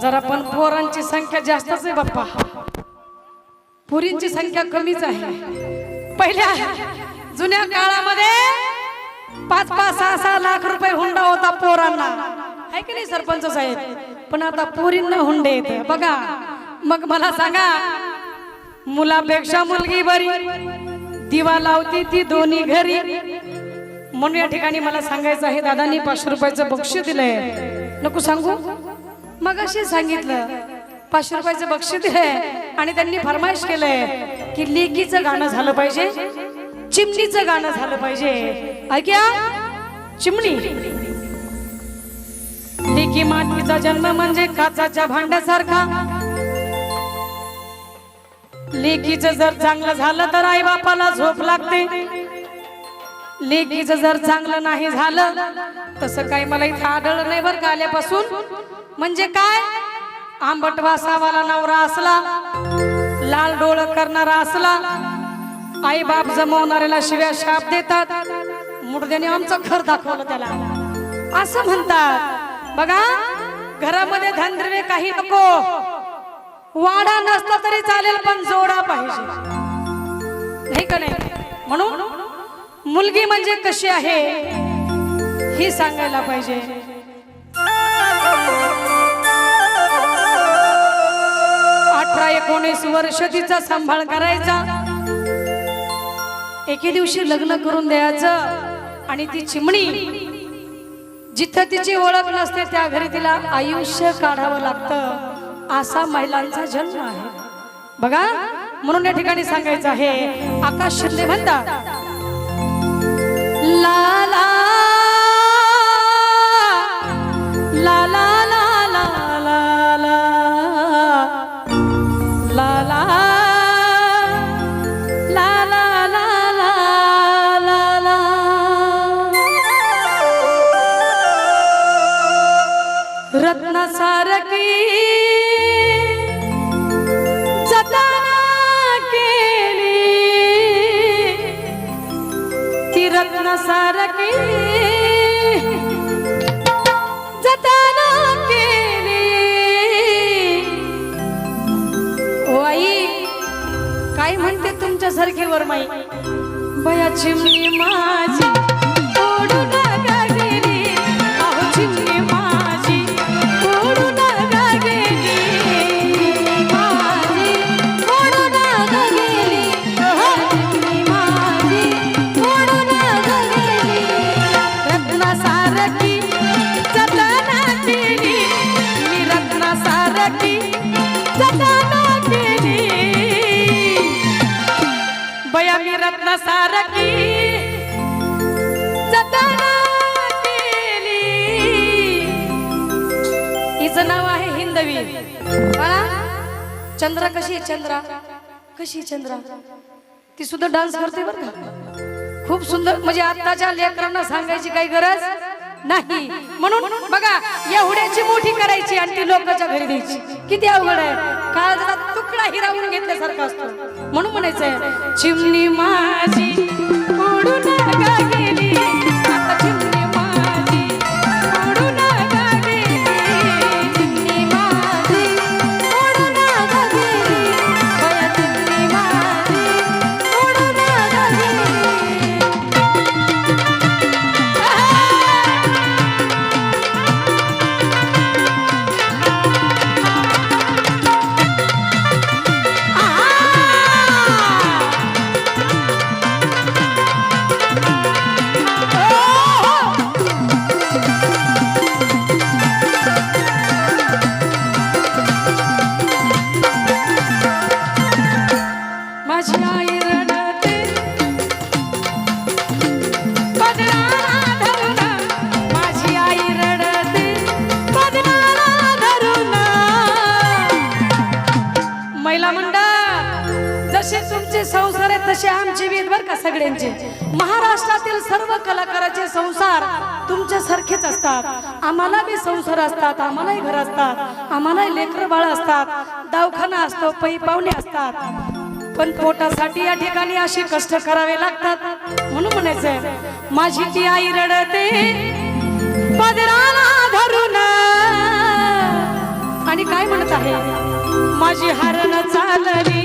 जरा पण पोरांची संख्या जास्तच आहे बाप्पा. पुरींची संख्या कमीच आहे. पहिल्या जुन्या काळामध्ये पाच पाच सहा सहा लाख रुपये हुंडा होता पोरांना. आहे की नाही सरपंच साहेब? पण आता पोरींना हुंडे येते बघा मग मला सांगा मुलापेक्षा मुलगी बरी दिवा लावती ती दोन्ही घरी. म्हणून या ठिकाणी मला सांगायचं आहे दादांनी पाचशे रुपयाचं बक्षीस दिलंय. नको सांगू? मग अशी सांगितलं पाचशे रुपयाचं बक्षीस दिलंय आणि त्यांनी फरमाईश केलंय की लेकीचं गाणं झालं पाहिजे चिमणीचं गाणं झालं पाहिजे. ऐक्या चिमणी. लेकी मातीचा जन्म म्हणजे काचाच्या भांड्यासारखा. लेकीचं जर चांगलं झालं तर आई बापाला झोप लागते. लेकीचं जर चांगलं नाही झालं तसं काही मला इथं आढळलं नाही बरं का आल्यापासून. म्हणजे काय? आंबट वासावाला नवरा असला लाल डोळ करणारा असला आई बाप जमवणाऱ्याला शिव्या शाप देतात. मुडद्याने आमचं घर दाखवलं त्याला. असं म्हणतात. बघा घरामध्ये धनद्रव्य काही नको. वाडा नसला तरी चालेल पण जोडा पाहिजे. नाही का नाही? म्हणून मुलगी म्हणजे कशी आहे? ही सांगायला पाहिजे. अठरा एकोणीस वर्ष तिचा सांभाळ करायचा. एके दिवशी लग्न करून द्यायचं आणि ती चिमणी जिथं तिची ओळख नसते त्या घरी तिला आयुष्य काढावं लागतं. असा महिलांचा जन्म आहे. बघा म्हणून या ठिकाणी सांगायचं आहे आकाश शिंदे म्हणतात la la la la रत्न सारखी. जतन केली. वाई काय म्हणते तुमच्यासारखी वरमाई? बया चिमणी माझी. सारखी जतन केली. हिचं नाव आहे हिंदवी. बाळा चंद्रा कशी आहे चंद्रा? कशी आहे चंद्रा? ती सुद्धा डान्स करते बरं का? खूप सुंदर म्हणजे आताच्या लेकरांना सांगायची काही गरज नाही. म्हणून बघा एवढ्याची मोठी करायची आणि ती लोकांच्या घरी द्यायची. किती अवघड आहे. काळजाचा तुकडा हिरावून घेतल्यासारखा असतो. म्हणून म्हणायचंय चिमणी माझी. असतात. आम्हाला बी संसार असतात आम्हालाही घर असतात आम्हालाही लेकर बाळ असतात दवाखाना असतो पै पाहुणे असतात. पण पोटासाठी या ठिकाणी असे कष्ट करावे लागतात. म्हणून म्हणायचंय माझी ती आई रडते पदराला धरून. आणि काय म्हणत आहे? माझी हरण चालली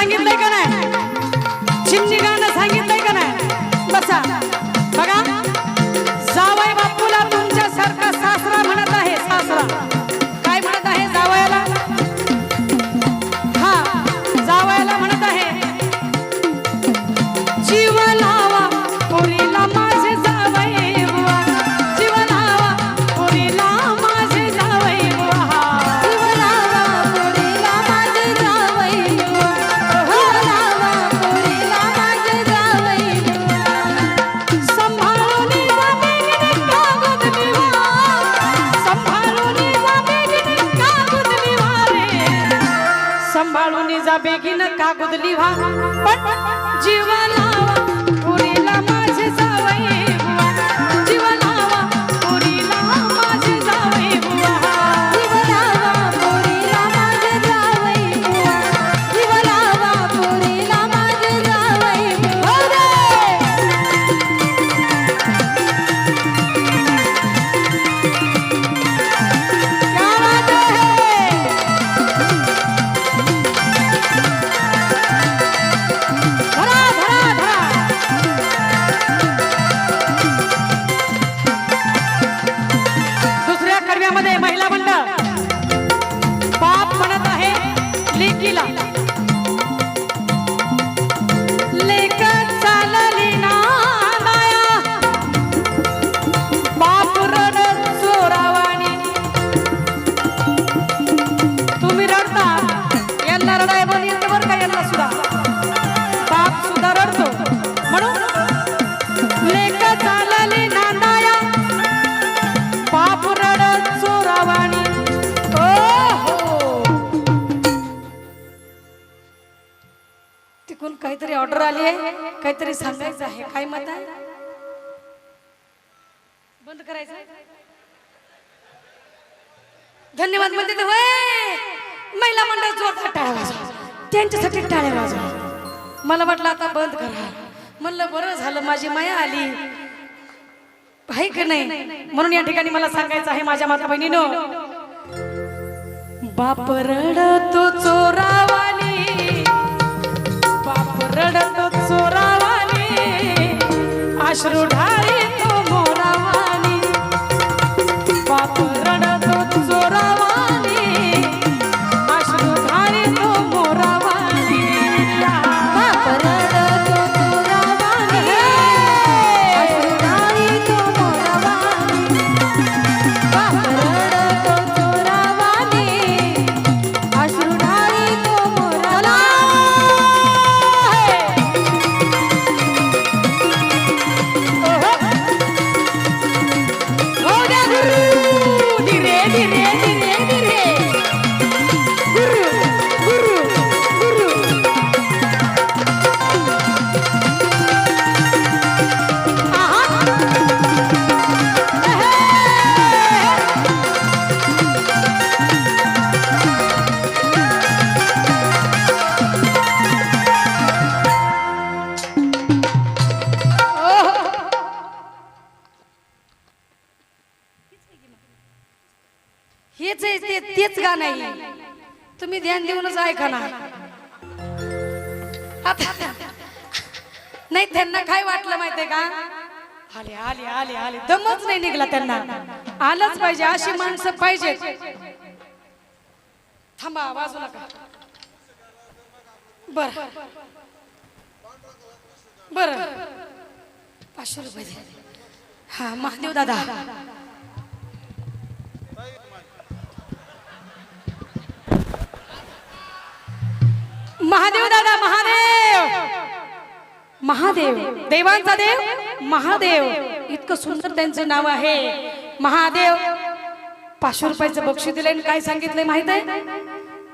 I'm gonna. करायचं आहे? काय मत आहे? बंद करायचं? धन्यवाद म्हणते महिला मंडळ जोर त्यांच्यासाठी टाळे वाजवा. मला वाटलं आता बंद करा. म्हणलं बरं झालं माझी माया आली. आहे का नाही? म्हणून या ठिकाणी मला सांगायचं आहे माझ्या माता बहिणीनो बाप रडतो चोरावाली बाप रडतो चोरा শ্বশুর ধারী नाही. तुम्ही ध्यान देऊनच ऐका ना. नाही त्यांना काय वाटलं माहितीये का? आले आले आले आले. दमच नाही निघला त्यांना. आलंच पाहिजे अशी माणसं पाहिजे थांबा बाजूला नका. बर. बर. पाचशे रुपये हा महादेव दादा. महादेव दादा महादेव! महादेव देवांचा देव महादेव! इतकं सुंदर त्यांचं नाव आहे. महादेव पाचशे रुपयाचं बक्षीस दिले काय सांगितलंय माहीत आहे?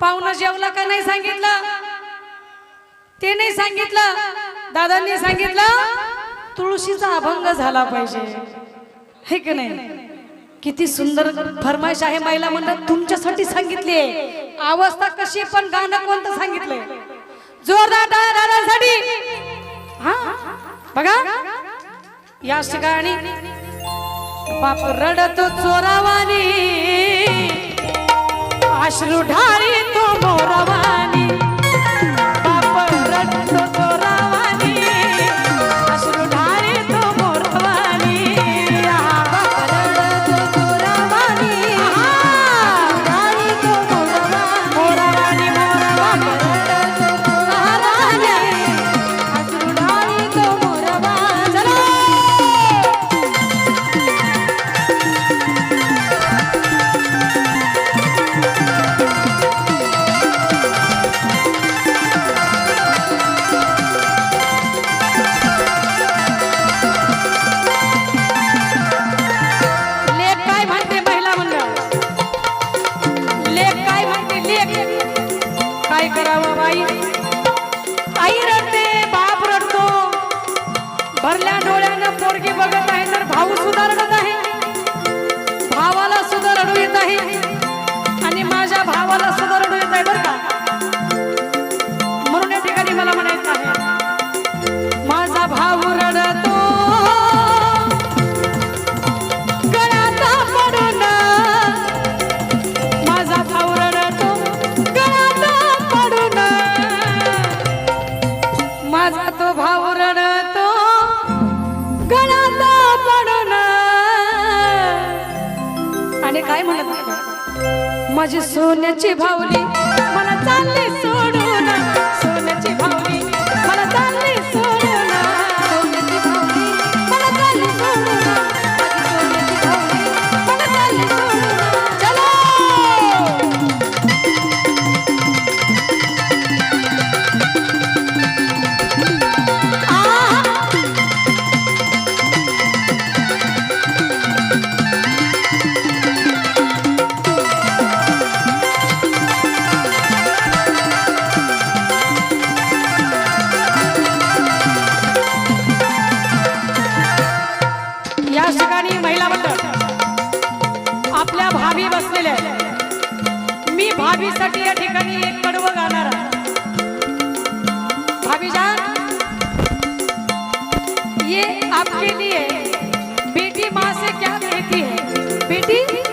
पाहुणं जेवला का नाही सांगितलं? ते नाही सांगितलं. दादांनी सांगितलं तुळशीचा अभंग झाला पाहिजे. हे की नाही? किती सुंदर फरमाईश आहे महिला मंडळ तुमच्यासाठी सांगितली अवस्था कशी पण गाणं कोणतं सांगितलंय? जोरदार टाळ्या हा? बघा. या ठिकाणी बाप रडतो चोरावानी. अश्रू ढाळी तो मोरवानी. भावली. या ठिकाणी महिला मंडळ आपल्या भाभी बसलेल्या आहेत. मी भाभीसाठी या ठिकाणी एक कडवं गाणार आहे. भाभी जान ये आपके लिए बेटी माँ से क्या कहती है? बेटी?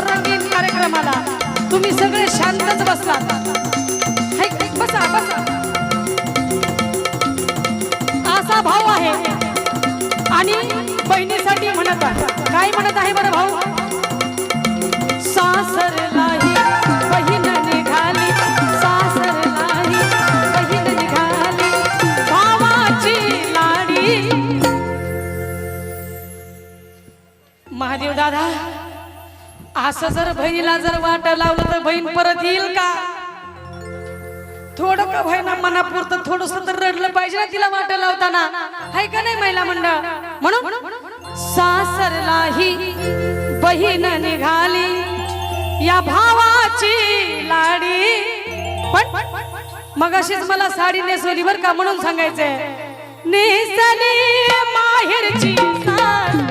रंगीन कार्यक्रमाला तुम्ही सगळे शांतच बसलात. बसा बसा. असा भाव आहे. आणि बहिणीसाठी म्हणत आहे. काय म्हणत आहे बरं भाऊ? असं जर बहिणीला जर वाट लावलं तर बहीण परत येईल का? थोडं का व्हायना मनापुरतं थोडस तर रडलं पाहिजे ना तिला वाट लावताना. हाय का नाही महिला मंडळ? म्हणून सासरलाही बहीण निघाली. या भावाची लाडी. पण मग अशीच मला साडी नेसवली बर का म्हणून सांगायचंय. नेसली माहेरची साडी.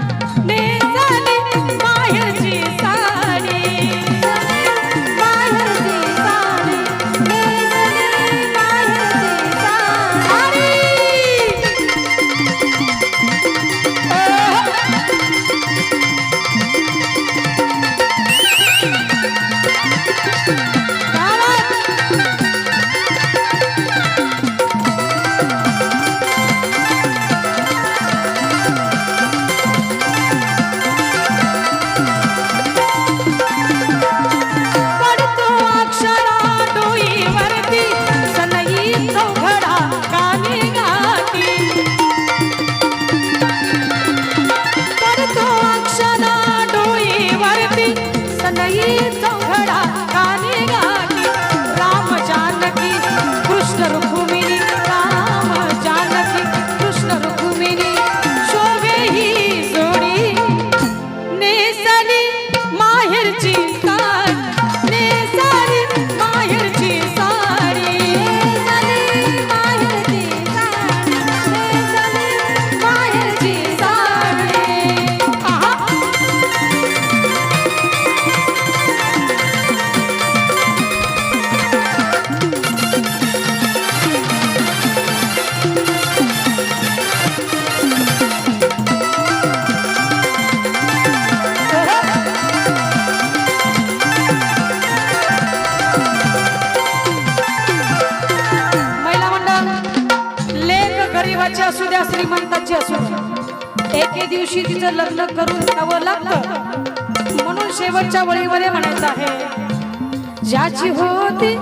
तिचं लग्न करून जावं लागतं म्हणून शेवटच्या वळीमध्ये म्हणायचं आहे ज्याची होती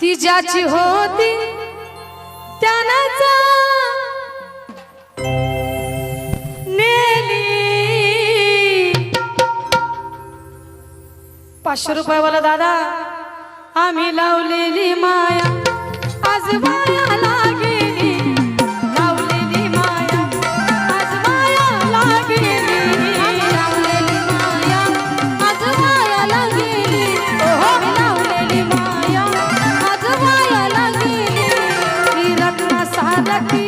ती ज्याची होती त्यानाचा नेली. पाचशे रुपयावाला दादा आम्ही लावलेली माया आज माया गेली लावलेली माया आज गेली लावलेली माया आज मायाला गेली आम्ही हो, लावलेली माया आज मायाला गेली रत्ना सारखी